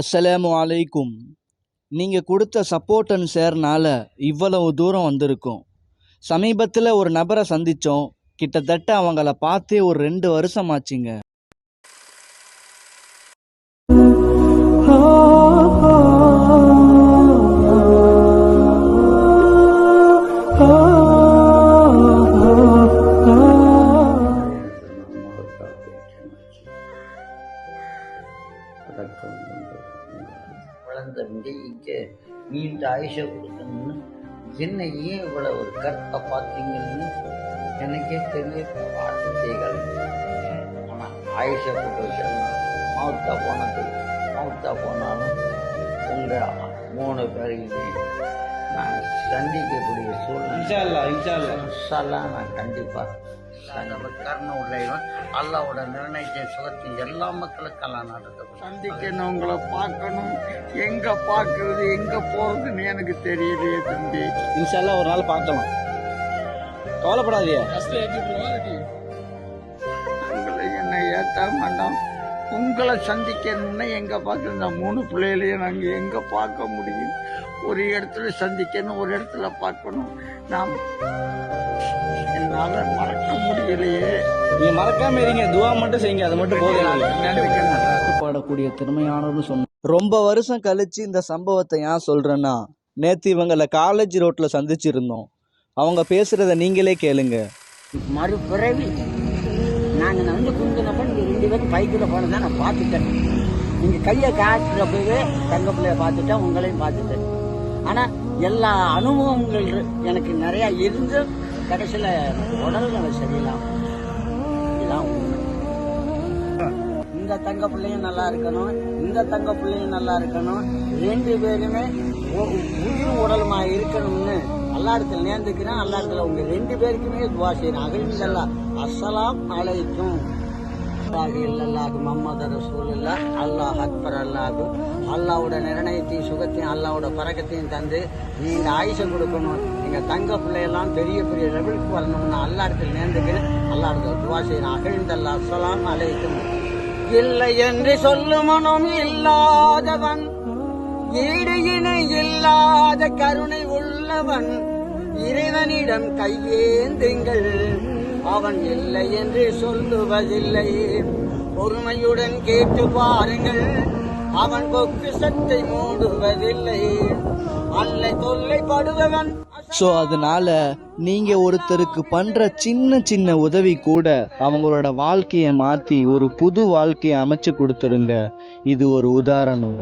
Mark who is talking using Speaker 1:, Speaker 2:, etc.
Speaker 1: அஸ்ஸலாமு அலைக்கும். நீங்கள் கொடுத்த சப்போர்ட் அண்ட் இவ்வளவு தூரம் வந்திருக்கும். சமீபத்தில் ஒரு நபரை சந்தித்தோம் கிட்டத்தட்ட அவங்கள பார்த்தே ஒரு ரெண்டு வருஷம் ஆச்சுங்க.
Speaker 2: வளர்ந்த இங்கே நீண்ட ஆயுஷை கொடுக்கணும்னு என்ன ஏன் இவ்வளவு ஒரு கற்பை பார்த்தீங்கன்னு எனக்கே தெரிய வார்த்தைகள் ஆனால் ஆயுஷை போட்டு வச்சிருந்தோம் மவுத்தா போனது மவுத்தா போனாலும் உங்கள் மூணு பேரையுமே நான் சந்திக்கக்கூடிய சூழ்நிலை. இன்ஷால்லா நான் கண்டிப்பாக கருணை உள்ளவன் அல்லாவோட நிர்ணயித்த சுகத்தின் எல்லா மக்களுக்கெல்லாம் நடத்தப்படும் சந்திக்கணும் உங்களை பார்க்கணும். எங்க பார்க்கறது எங்க போறதுன்னு எனக்கு தெரியலையே தம்பி.
Speaker 1: இன்ஷால்லா ஒரு நாள் பார்க்கலாம். கவலைப்படாதீங்க.
Speaker 2: உங்களை என்ன ஏற்ற மாட்டோம். உங்களை சந்திக்கணும்னா எங்க இந்த மூணு பிள்ளைகளையும் நாங்க எங்க பார்க்க முடியும்? ஒரு இடத்துல சந்திக்கணும் ஒரு இடத்துல பார்க்கணும். நாம் என்னால மறக்க முடியலையே.
Speaker 1: நீங்க மறக்காம இருங்க. துவா மட்டும் செய்யுங்க. அது மட்டும் போதும். பாடக்கூடிய திறமையானவர்னு சொன்ன ரொம்ப வருஷம் கழிச்சு இந்த சம்பவத்தை ஏன் சொல்றேன்னா நேத்து இவங்களை காலேஜ் ரோட்ல சந்திச்சிருந்தோம். அவங்க பேசுறத நீங்களே கேளுங்க.
Speaker 2: மறுபிறவி நாங்கள் வந்து குந்தினப்ப நீங்கள் ரெண்டு பேரும் பைக்கில் போனதை நான் பார்த்துட்டேன். நீங்கள் கையை காட்டுறப்பவே தங்க பிள்ளைய பார்த்துட்டேன் உங்களையும் பார்த்துட்டேன். ஆனால் எல்லா அனுபவங்கள் எனக்கு நிறையா இருந்து கடைசியில் உடல்நிலை சரியில்லாம. இதெல்லாம் இந்த தங்க பிள்ளையும் நல்லா இருக்கணும் இந்த தங்க பிள்ளையும் நல்லா இருக்கணும். ரெண்டு பேருமே உயிர் உடலுமா இருக்கணும்னு அல்லாடத்தில் நேர்ந்துக்கிறேன் அல்லாடத்தில் உங்க ரெண்டு பேருக்குமே துவா செய்யணும் அசலாம் அஸ்ஸலாம் அலைக்கும் இல்லல்லாஹு முஹம்மது ரசூலுல்லா அல்லாஹ் அக்பர் அல்லாஹு. அல்லாவோட நிர்ணயத்தையும் சுகத்தையும் அல்லாவோட பறக்கத்தையும் தந்து நீங்க ஆயுஷம் கொடுக்கணும். நீங்க தங்க பிள்ளையெல்லாம் பெரிய பெரிய லெவலுக்கு வரணும்னு அல்லாடத்தில் நேர்ந்துக்கிறேன் அல்லாடத்தில் துவா செய்யணும் அகிழ்ந்தல்லா அஸ்ஸலாம் அலைக்கும். இல்லை என்று சொல்லும் இல்லாதவன் ஈடு இணை இல்லாத கருணை உள்ளவன் இறைவனிடம் கையேந்துங்கள். அவன் இல்லை என்று சொல்லுவதில்லை. பொறுமையுடன் கேட்டு பாருங்கள். அவன் பொக்குசத்தை மூடுவதில்லை. அல்லை தொல்லைப்படுபவன்
Speaker 1: ஸோ அதனால நீங்க ஒருத்தருக்கு பண்ற சின்ன சின்ன உதவி கூட அவங்களோட வாழ்க்கையை மாத்தி ஒரு புது வாழ்க்கையை அமைச்சு கொடுத்துருங்க. இது ஒரு உதாரணம்.